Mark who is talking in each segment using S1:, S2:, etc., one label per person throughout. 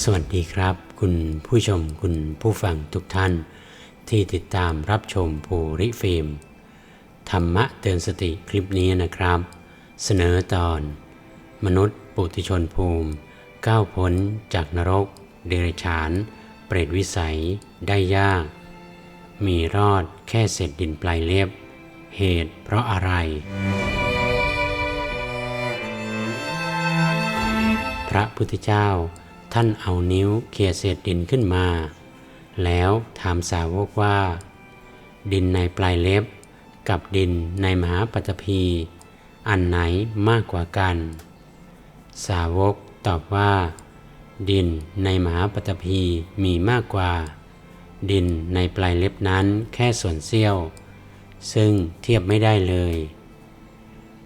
S1: สวัสดีครับ คุณผู้ชมคุณผู้ฟังทุกท่าน ที่ติดตามรับชมภูริฟิล์มธรรมะเตือนสติคลิปนี้นะครับ เสนอตอน มนุษย์ปุถุชนภูมิ ก้าวพ้นจากนรก เดรัจฉาน เปรตวิสัย ได้ยาก มีรอดแค่เศษดินปลายเล็บ เหตุเพราะอะไร พระพุทธเจ้า ท่านเอานิ้วเขี่ยเศษดินขึ้นมา แล้วถามสาวกว่า ดินในปลายเล็บ กับดินในมหาปัตภีอันไหนมากกว่ากัน สาวกตอบว่า ดินในมหาปัตภีมีมากกว่า ดินในปลายเล็บนั้นแค่ส่วนเสี้ยว ซึ่งเทียบไม่ได้เลย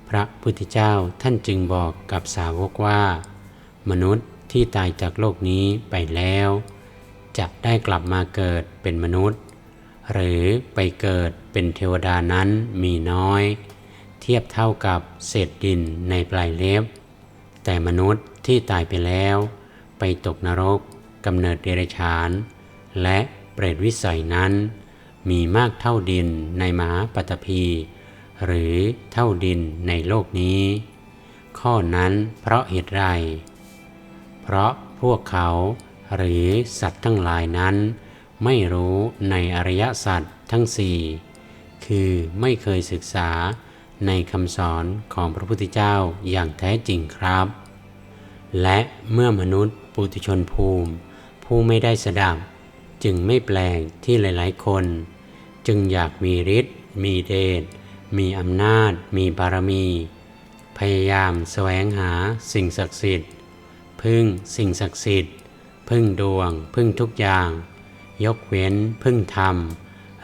S1: พระพุทธเจ้าท่านจึงบอกกับสาวกว่า มนุษย์ ที่ตายจากโลกนี้ไปแล้ว จะได้กลับมาเกิดเป็นมนุษย์ หรือไปเกิดเป็นเทวดานั้นมีน้อย เทียบเท่ากับเศษดินในปลายเล็บ แต่มนุษย์ที่ตายไปแล้ว ไปตกนรกกำเนิดเดรัจฉาน และเปรตวิสัยนั้น มีมากเท่าดินในมหาปัตภีหรือเท่าดินในโลกนี้ ข้อนั้นเพราะเหตุไร เพราะพวกเขาหรือสัตว์ทั้งหลายนั้น ไม่รู้ในอริยสัจทั้งสี่คือไม่เคยศึกษาในคำสอนของพระพุทธเจ้าอย่างแท้จริงครับ และเมื่อมนุษย์ปุถุชนภูมิ ผู้ไม่ได้สดับ จึงไม่แปลกที่หลาย ๆ คน จึงอยากมีฤทธิ์มีเดชมีอำนาจ มีบารมี พยายามแสวงหาสิ่งศักดิ์สิทธิ์ พึ่งสิ่งศักดิ์สิทธิ์ พึ่งดวง พึ่งทุกอย่าง ยกเว้นพึ่งธรรม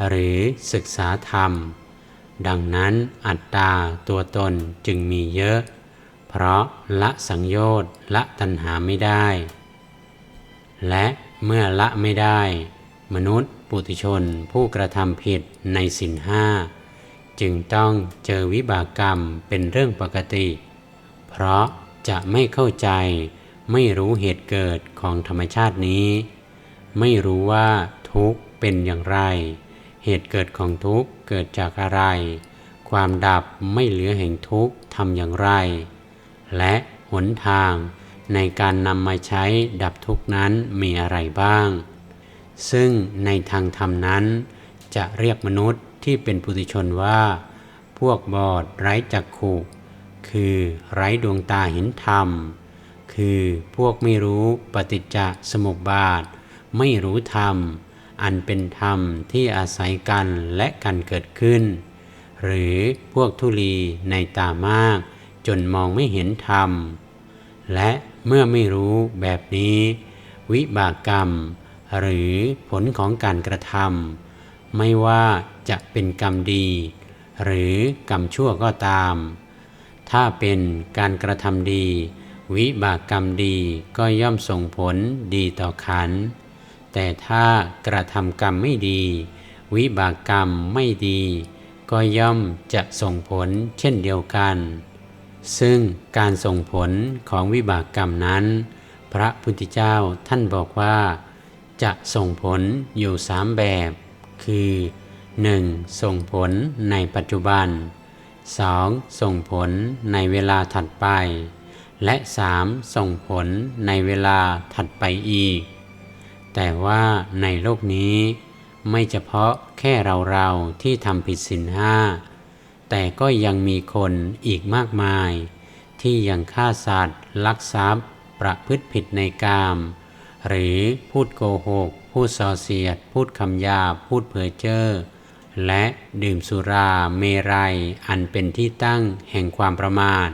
S1: หรือศึกษาธรรม ดังนั้นอัตตาตัวตนจึงมีเยอะ เพราะละสังโยชน์ละตัณหาไม่ได้ และเมื่อละไม่ได้ มนุษย์ปุถุชนผู้กระทำผิดในสินห้าจึงต้องเจอวิบากกรรมเป็นเรื่องปกติ เพราะจะไม่เข้าใจ ไม่รู้เหตุเกิดของธรรมชาตินี้ ไม่รู้ว่าทุกข์เป็นอย่างไร เหตุเกิดของทุกข์เกิดจากอะไร ความดับไม่เหลือแห่งทุกข์ทำอย่างไร และหนทางในการนำมาใช้ดับทุกข์นั้นมีอะไรบ้าง ซึ่งในทางธรรมนั้นจะเรียกมนุษย์ที่เป็นปุถุชนว่า พวกบอดไร้จักขุ คือไร้ดวงตาเห็นธรรม คือพวกไม่รู้ปฏิจจสมุปบาท ไม่รู้ธรรม อันเป็นธรรมที่อาศัยกันและกันเกิดขึ้น หรือพวกทุลีในตามาก จนมองไม่เห็นธรรม และเมื่อไม่รู้แบบนี้ วิบากกรรม หรือผลของการกระทำไม่ว่าจะเป็นกรรมดี หรือกรรมชั่วก็ตาม ถ้าเป็นการกระทำดี วิบากกรรมดีก็ย่อมส่งผลดีต่อขัน แต่ถ้ากระทำกรรมไม่ดี วิบากกรรมไม่ดี ก็ย่อมจะส่งผลเช่นเดียวกัน ซึ่งการส่งผลของวิบากกรรมนั้น พระพุทธเจ้าท่านบอกว่า จะส่งผลอยู่สามแบบ คือ 1. ส่งผลในปัจจุบัน 2. ส่งผลในเวลาถัดไป และ 3. ส่งผลในเวลาถัดไปอีก แต่ว่าในโลกนี้ไม่เฉพาะแค่เราๆที่ทำผิดศีลห้า แต่ก็ยังมีคนอีกมากมาย ที่ยังฆ่าสัตว์ ลักทรัพย์ ประพฤติผิดในกาม หรือพูดโกหก พูดส่อเสียด พูดคำหยาพูดเพ้อเจ้อและดื่มสุราเมรัย อันเป็นที่ตั้งแห่งความประมาท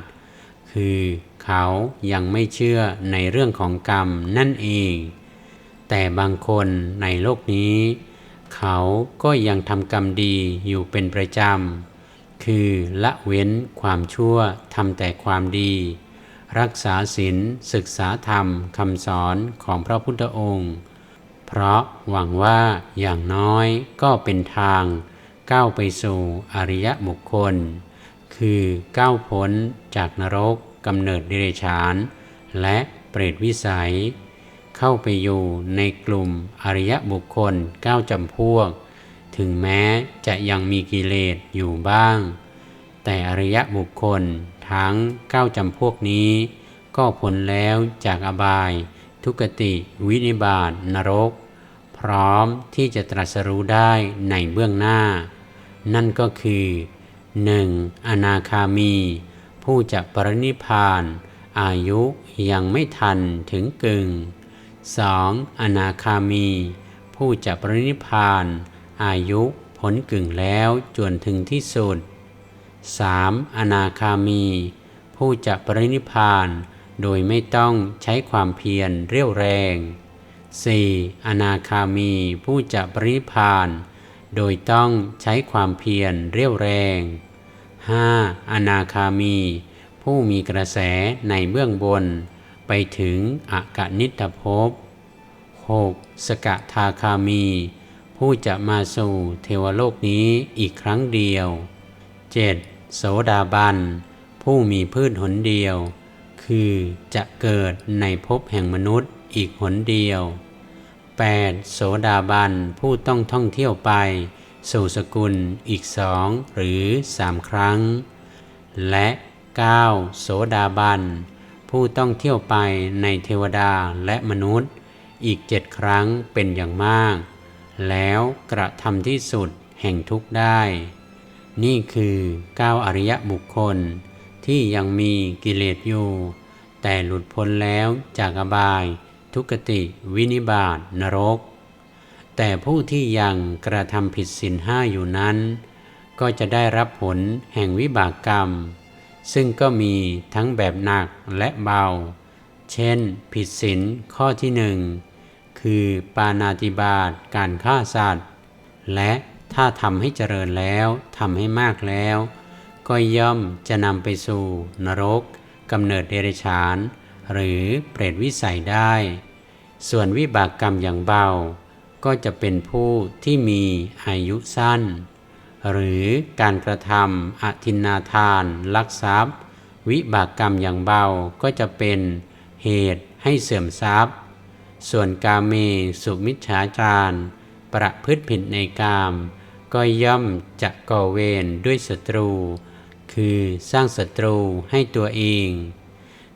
S1: คือ เขายังไม่เชื่อในเรื่องของกรรมนั่นเอง แต่บางคนในโลกนี้ เขาก็ยังทำกรรมดีอยู่เป็นประจำ คือละเว้นความชั่วทำแต่ความดี รักษาศีลศึกษาธรรมคำสอนของพระพุทธองค์ เพราะหวังว่าอย่างน้อยก็เป็นทาง ก้าวไปสู่อริยบุคคล คือก้าวพ้นจากนรก กำเนิดเดรัจฉาน และเปรตวิสัย เข้าไปอยู่ในกลุ่มอริยบุคคลเก้าจำพวก ถึงแม้จะยังมีกิเลสอยู่บ้าง แต่อริยบุคคลทั้งเก้าจำพวกนี้ ก็พ้นแล้วจากอบาย ทุกติ วินิบาตนรก พร้อมที่จะตรัสรู้ได้ในเบื้องหน้า นั่นก็คือ 1. อนาคามี ผู้จะปรินิพาน อายุยังไม่ทันถึงกึ่ง 2. อนาคามี ผู้จะปรินิพาน อายุผลกึ่งแล้วจวนถึงที่สุด 3. อนาคามี ผู้จะปรินิพาน โดยไม่ต้องใช้ความเพียรเรี่ยวแรง 4. อนาคามีผู้จะปรินิพพาน โดยต้องใช้ความเพียรเรี่ยวแรง 5. อนาคามี ผู้มีกระแสในเบื้องบน ไปถึงอกนิตภพ 6. สกทาคามี ผู้จะมาสู่เทวโลกนี้อีกครั้งเดียว 7. โสดาบัน ผู้มีพืชหนเดียว คือจะเกิดในภพแห่งมนุษย์อีกหนเดียว 8. โสดาบัน ผู้ต้องท่องเที่ยวไป สู่สกุลอีกสองหรือสามครั้ง และ 9. โสดาบัน ผู้ต้องเที่ยวไปในเทวดาและมนุษย์ อีกเจ็ดครั้งเป็นอย่างมาก แล้วกระทำที่สุดแห่งทุกได้ นี่คือก้าอริยบุคคล ที่ยังมีกิเลสอยู่ แต่หลุดพ้นแล้วจากอบาย ทุกติ วินิบาตนรก แต่ผู้ที่ยังกระทำผิดศีลห้าอยู่นั้น ก็จะได้รับผลแห่งวิบากกรรม ซึ่งก็มีทั้งแบบหนักและเบา เช่น ผิดศีลข้อที่หนึ่งคือปานาติบาตการฆ่าสัตว์ และถ้าทำให้เจริญแล้วทำให้มากแล้ว ก็ย่อมจะนำไปสู่นรกกำเนิดเดรัจฉาน หรือเปรตวิสัยได้ ส่วนวิบากกรรมอย่างเบา ก็จะเป็นผู้ที่มีอายุสั้น หรือการกระทำอธินาทาน ลักทรัพย์ วิบากกรรมอย่างเบาก็จะเป็นเหตุให้เสื่อมทรัพย์ ส่วนกาเมสุมิจฉาจารประพฤติผิดในกาม ก็ย่อมจะก่อเวรด้วยศัตรู คือสร้างศัตรูให้ตัวเอง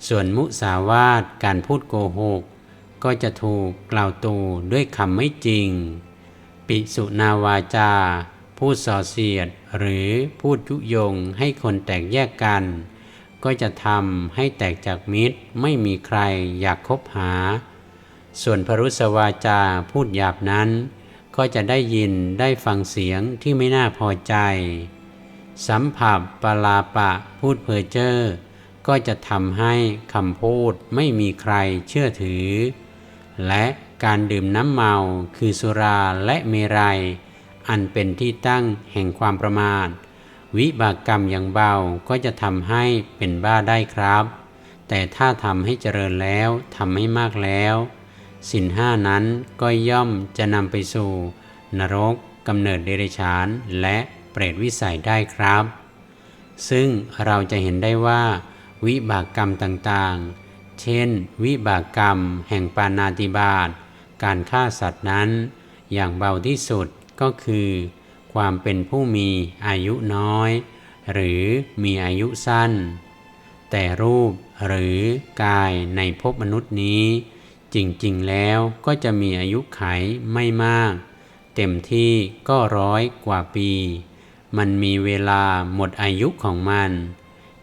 S1: ส่วนมุสาวาทการพูดโกหก ก็จะถูกกล่าวตูด้วยคำไม่จริง ปิสุนาวาจา พูดส่อเสียดหรือพูดยุยงให้คนแตกแยกกัน ก็จะทำให้แตกจากมิตรไม่มีใครอยากคบหา ส่วนพรุสวาจาพูดหยาบนั้น ก็จะได้ยินได้ฟังเสียงที่ไม่น่าพอใจ สัมผัสปลาปะพูดเพอเจอก็จะทำให้คำพูดไม่มีใครเชื่อถือ และการดื่มน้ำเมาคือสุราและเมรัย อันเป็นที่ตั้งแห่งความประมาท วิบากกรรมอย่างเบาก็จะทำให้เป็นบ้าได้ครับ แต่ถ้าทำให้เจริญแล้วทำให้มากแล้วสินห้านั้นก็ย่อมจะนำไปสู่ นรกกำเนิดเดรัจฉานและเปรตวิสัยได้ครับ ซึ่งเราจะเห็นได้ว่า วิบากกรรมต่างๆ เช่น วิบากกรรม แห่งปานาติบาตการฆ่าสัตว์นั้น อย่างเบาที่สุดก็คือ ความเป็นผู้มีอายุน้อย หรือมีอายุสั้น แต่รูปหรือกายในภพมนุษย์นี้ จริงๆแล้วก็จะมีอายุไขไม่มาก เต็มที่ก็ร้อยกว่าปี มันมีเวลาหมดอายุของมัน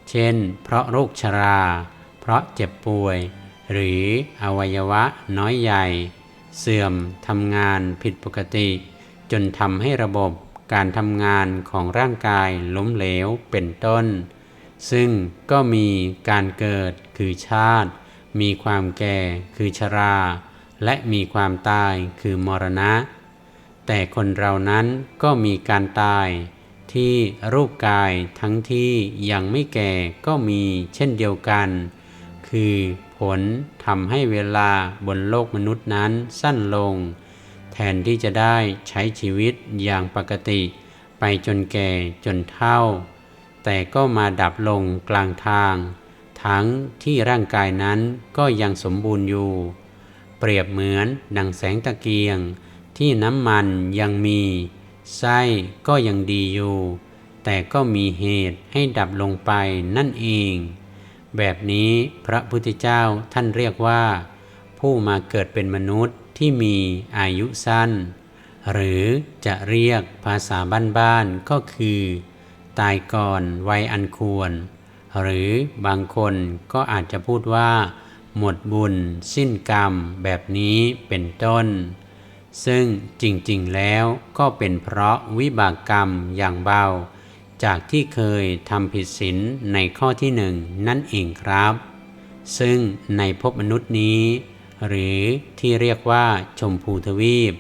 S1: เช่น เพราะโรคชรา เพราะเจ็บป่วย หรืออวัยวะน้อยใหญ่ เสื่อมทำงานผิดปกติ จนทำให้ระบบการทำงานของร่างกายล้มเหลวเป็นต้น ซึ่งก็มีการเกิดคือชาติ มีความแก่คือชรา และมีความตายคือมรณะ แต่คนเรานั้นก็มีการตายที่รูปกายทั้งที่ยังไม่แก่ก็มีเช่นเดียวกัน คือผลทำให้เวลาบนโลกมนุษย์นั้นสั้นลง แทนที่จะได้ใช้ชีวิตอย่างปกติ ไปจนแก่จนเฒ่า แต่ก็มาดับลงกลางทาง ทั้งที่ร่างกายนั้นก็ยังสมบูรณ์อยู่ เปรียบเหมือนดังแสงตะเกียง ที่น้ำมันยังมี ไส้ก็ยังดีอยู่ แต่ก็มีเหตุให้ดับลงไปนั่นเอง แบบนี้พระพุทธเจ้าท่านเรียกว่า ผู้มาเกิดเป็นมนุษย์ที่มีอายุสั้น หรือจะเรียกภาษาบ้านๆก็คือ ตายก่อนวัยอันควร หรือบางคนก็อาจจะพูดว่า หมดบุญ สิ้นกรรม แบบนี้เป็นต้น ซึ่งจริงๆแล้วก็เป็นเพราะวิบากกรรมอย่างเบา จากที่เคยทำผิดศีลในข้อที่หนึ่งนั่นเองครับ ซึ่งในภพมนุษย์นี้ หรือที่เรียกว่าชมพูทวีป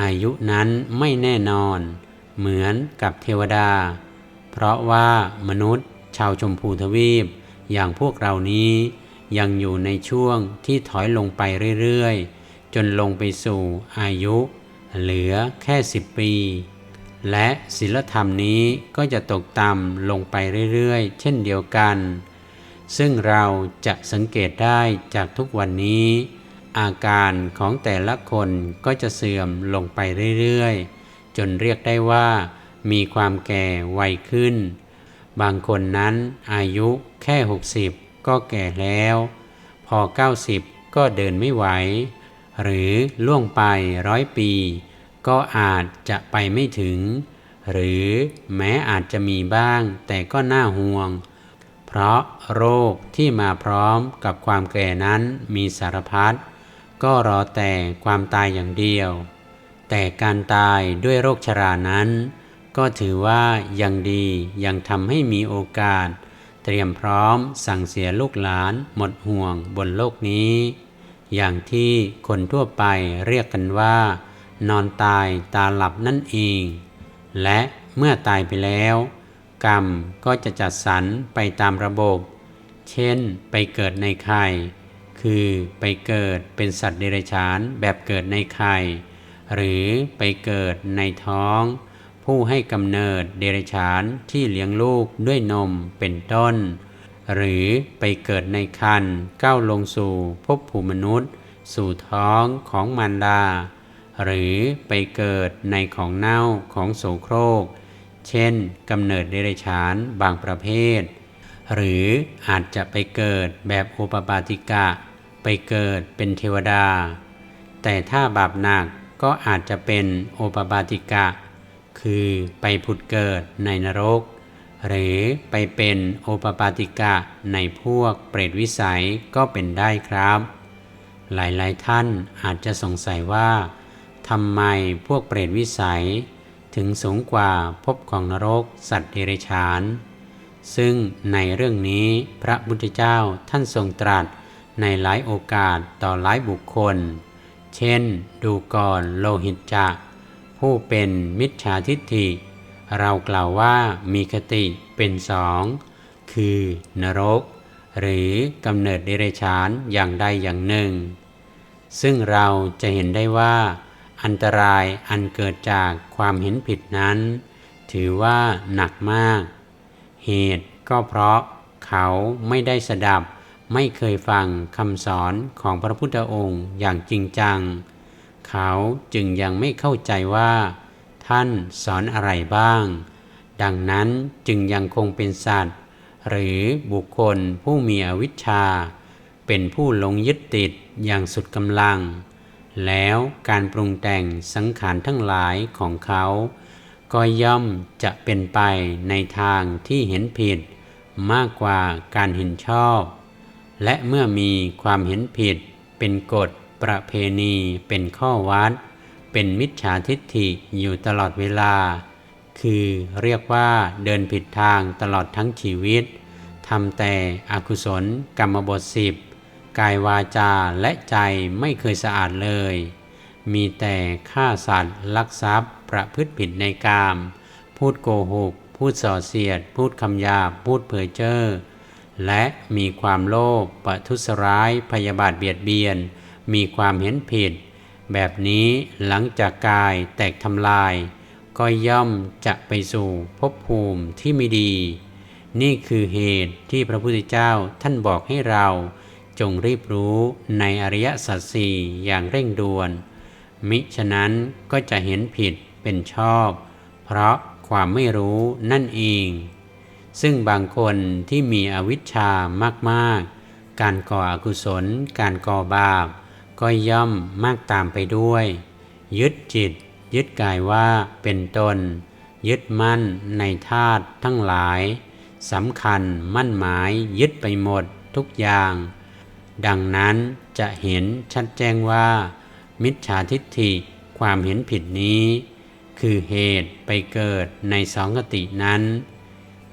S1: อายุนั้นไม่แน่นอน เหมือนกับเทวดา เพราะว่ามนุษย์ชาวชมพูทวีป อย่างพวกเรานี้ ยังอยู่ในช่วงที่ถอยลงไปเรื่อยๆ จนลงไปสู่อายุ เหลือแค่สิบปี และศีลธรรมนี้ก็จะตกต่ำลงไปเรื่อยๆ เช่นเดียวกัน ซึ่งเราจะสังเกตได้จากทุกวันนี้ อาการของแต่ละคนก็จะเสื่อมลงไปเรื่อยๆ จนเรียกได้ว่า มีความแก่ไวขึ้น บางคนนั้นอายุแค่ 60 ก็แก่แล้ว พอ 90 ก็เดินไม่ไหว หรือล่วงไปร้อยปี ก็อาจจะไปไม่ถึง หรือแม้อาจจะมีบ้าง แต่ก็น่าห่วง เพราะโรคที่มาพร้อมกับความแก่นั้นมีสารพัดก็รอแต่ความตายอย่างเดียว แต่การตายด้วยโรคชรานั้น ก็ถือว่ายังดียังทำให้มีโอกาส เตรียมพร้อมสั่งเสียลูกหลานหมดห่วงบนโลกนี้ อย่างที่คนทั่วไปเรียกกันว่า นอนตายตาหลับนั่นเอง และเมื่อตายไปแล้ว กรรมก็จะจัดสรรไปตามระบบ เช่นไปเกิดในไข่ คือไปเกิดเป็นสัตว์เดรัจฉานแบบเกิดในไข่ หรือไปเกิดในท้อง ผู้ให้กำเนิดเดรัจฉานที่เลี้ยงลูกด้วยนมเป็นต้น หรือไปเกิดในคันก้าวลงสู่ภพภูมิมนุษย์ สู่ท้องของมารดา หรือไปเกิดในของเน่าของโสโครก เช่นกำเนิดเดรัจฉานบางประเภท หรืออาจจะไปเกิดแบบโอปปาติกะ ไปเกิดเป็นเทวดา แต่ถ้าบาปหนักก็อาจจะเป็นโอปปาติกะ คือไปผุดเกิดในนรก หรือไปเป็นโอปปาติกะในพวกเปรตวิสัยก็เป็นได้ครับ หลายๆท่านอาจจะสงสัยว่า ทำไมพวกเปรตวิสัย ถึงสูงกว่าภพของนรก สัตว์เดรัจฉาน ซึ่งในเรื่องนี้พระพุทธเจ้าท่านทรงตรัสในหลายโอกาสต่อหลายบุคคล เช่น ดูก่อนโลหิตจักผู้เป็นมิจฉาทิฏฐิ เรากล่าวว่ามีคติเป็นสอง คือนรก หรือกำเนิดเดรัจฉานอย่างใดอย่างหนึ่ง ซึ่งเราจะเห็นได้ว่า อันตรายอันเกิดจากความเห็นผิดนั้น ถือว่าหนักมาก เหตุก็เพราะเขาไม่ได้สดับ ไม่เคยฟังคำสอนของพระพุทธองค์อย่างจริงจัง เขาจึงยังไม่เข้าใจว่า ท่านสอนอะไรบ้าง ดังนั้นจึงยังคงเป็นสัตว์ หรือบุคคลผู้มีอวิชชา เป็นผู้หลงยึดติดอย่างสุดกำลัง แล้วการปรุงแต่งสังขารทั้งหลายของเขา ก็ย่อมจะเป็นไปในทางที่เห็นผิด มากกว่าการเห็นชอบ และเมื่อมีความเห็นผิด เป็นกฎประเพณีเป็นข้อวัด เป็นมิจฉาทิฏฐิอยู่ตลอดเวลา คือเรียกว่าเดินผิดทางตลอดทั้งชีวิตทำแต่อกุศลกรรมบทสิบ กายวาจาและใจไม่เคยสะอาดเลย มีแต่ฆ่าสัตว์ ลักทรัพย์ ประพฤติผิดในกาม พูดโกหก พูดส่อเสียด พูดคำหยาบพูดเผยเจ้อและมีความโลภประทุษร้ายพยาบาทเบียดเบียน มีความเห็นผิด แบบนี้หลังจากกายแตกทำลาย ก็ย่อมจะไปสู่ภพภูมิที่ไม่ดี นี่คือเหตุที่พระพุทธเจ้าท่านบอกให้เรา จงรีบรู้ในอริยสัจสี่อย่างเร่งด่วน มิฉะนั้นก็จะเห็นผิดเป็นชอบ เพราะความไม่รู้นั่นเอง ซึ่งบางคนที่มีอวิชชามากๆ การก่ออกุศล การก่อบาป ก็ย่อมมากตามไปด้วย ยึดจิต ยึดกายว่าเป็นตน ยึดมั่นในธาตุทั้งหลายสำคัญมั่นหมายยึดไปหมดทุกอย่าง ดังนั้นจะเห็นชัดแจ้งว่า มิจฉาทิฏฐิความเห็นผิดนี้ คือเหตุไปเกิดในสองกตินั้น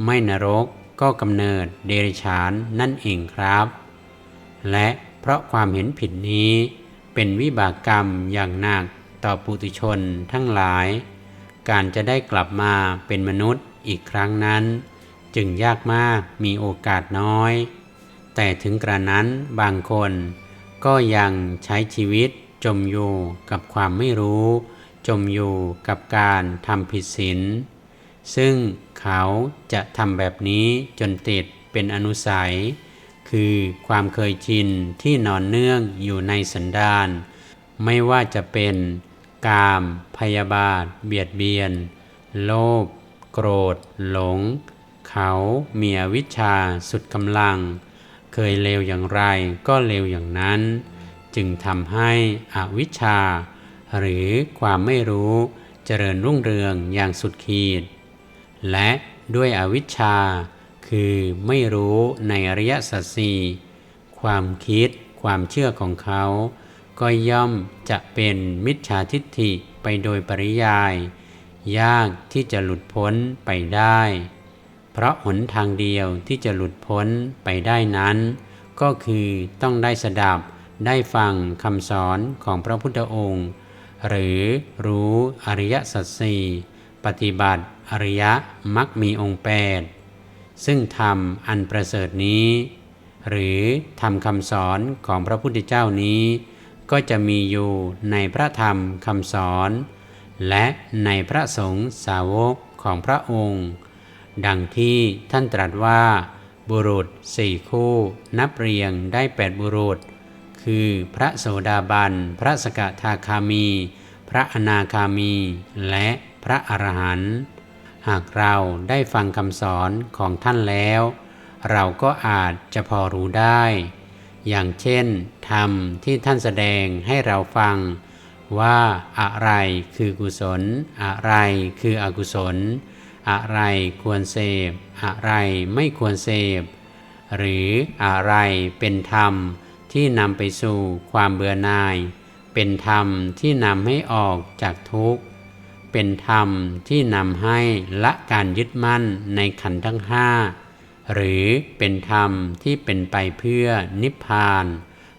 S1: ไม่นรกก็กำเนิดเดริฉานนั่นเองครับ และเพราะความเห็นผิดนี้ เป็นวิบากกรรมอย่างหนักต่อปุถุชนทั้งหลาย การจะได้กลับมาเป็นมนุษย์อีกครั้งนั้น จึงยากมากมีโอกาสน้อย แต่ถึงกระนั้นบางคน ก็ยังใช้ชีวิตจมอยู่กับความไม่รู้ จมอยู่กับการทำผิดศีลซึ่งเขาจะทำแบบนี้จนติดเป็นอนุสัย คือความเคยชินที่นอนเนื่องอยู่ในสันดานไม่ว่าจะเป็นกาม พยาบาท เบียดเบียน โลภโกรธ หลง เขามีวิชาสุดกำลัง เคยเลวอย่างไรก็เลวอย่างนั้น จึงทำให้อวิชชา หรือความไม่รู้เจริญรุ่งเรืองอย่างสุดขีด และด้วยอวิชชา คือไม่รู้ในอริยสัจสี่ความคิดความเชื่อของเขา ก็ย่อมจะเป็นมิจฉาทิฏฐิไปโดยปริยาย ยากที่จะหลุดพ้นไปได้ เพราะหนทางเดียวที่จะหลุดพ้นไปได้นั้น ก็คือต้องได้สดับได้ฟังคำสอนของพระพุทธองค์ หรือรู้อริยสัจสี่ปฏิบัติอริยมักมีองค์แปดซึ่งธรรมอันประเสริฐนี้ หรือธรรมคำสอนของพระพุทธเจ้านี้ ก็จะมีอยู่ในพระธรรมคำสอน และในพระสงฆ์สาวกของพระองค์ ดังที่ท่านตรัสว่า บุรุษสี่คู่ นับเรียงได้แปดบุรุษ คือพระโสดาบัน พระสกทาคามี พระอนาคามี และพระอรหันต์หากเราได้ฟังคำสอนของท่านแล้ว เราก็อาจจะพอรู้ได้ อย่างเช่น ธรรมที่ท่านแสดงให้เราฟัง ว่าอะไรคือกุศล อะไรคืออกุศล อะไรควรเสพ อะไรไม่ควรเสพ หรืออะไรเป็นธรรมที่นำไปสู่ความเบื่อหน่าย เป็นธรรมที่นำให้ออกจากทุกข์ เป็นธรรมที่นำให้ละการยึดมั่นในขันธ์ทั้งห้าหรือเป็นธรรมที่เป็นไปเพื่อนิพพาน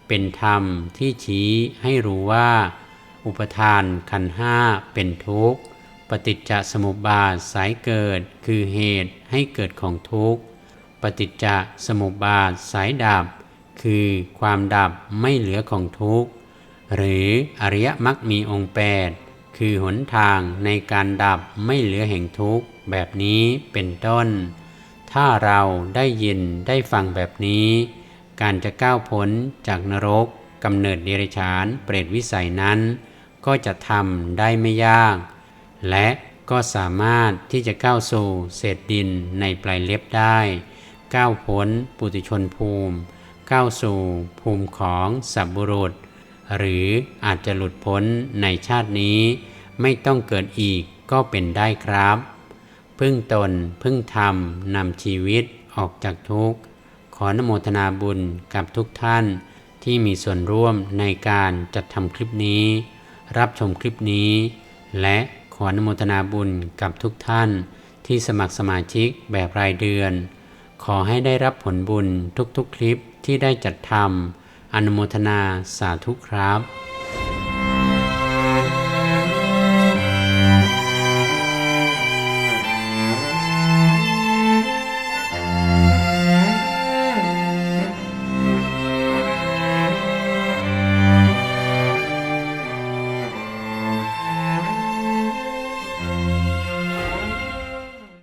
S1: เป็นธรรมที่ชี้ให้รู้ว่า อุปทานขันธ์ห้าเป็นทุกข์ ฏิจจสมุปบาทสายเกิด คือเหตุให้เกิดของทุกข์ ปฏิจจสมุปบาทสายดับ คือความดับไม่เหลือของทุกข์ หรืออริยมรรคมีองค์แปดคือหนทางในการดับไม่เหลือแห่งทุกข์แบบนี้เป็นต้น ถ้าเราได้ยินได้ฟังแบบนี้ การจะก้าวพ้นจากนรกกำเนิดเดรัจฉานเปรตวิสัยนั้น ก็จะทำได้ไม่ยาก และก็สามารถที่จะก้าวสู่เศษดินในปลายเล็บได้ ก้าวพ้นปุถุชนภูมิ ก้าวสู่ภูมิของสับบุรุษ หรืออาจจะหลุดพ้นในชาตินี้ ไม่ต้องเกิดอีกก็เป็นได้ครับ พึ่งตนพึ่งธรรมนำชีวิตออกจากทุกข์ ขอนโมทนาบุญกับทุกท่านที่มีส่วนร่วมในการจัดทำคลิปนี้ รับชมคลิปนี้ และ ขออนุโมทนาบุญกับทุกท่านที่สมัครสมาชิกแบบรายเดือน ขอให้ได้รับผลบุญทุกๆคลิปที่ได้จัดทำอนุโมทนาสาธุครับ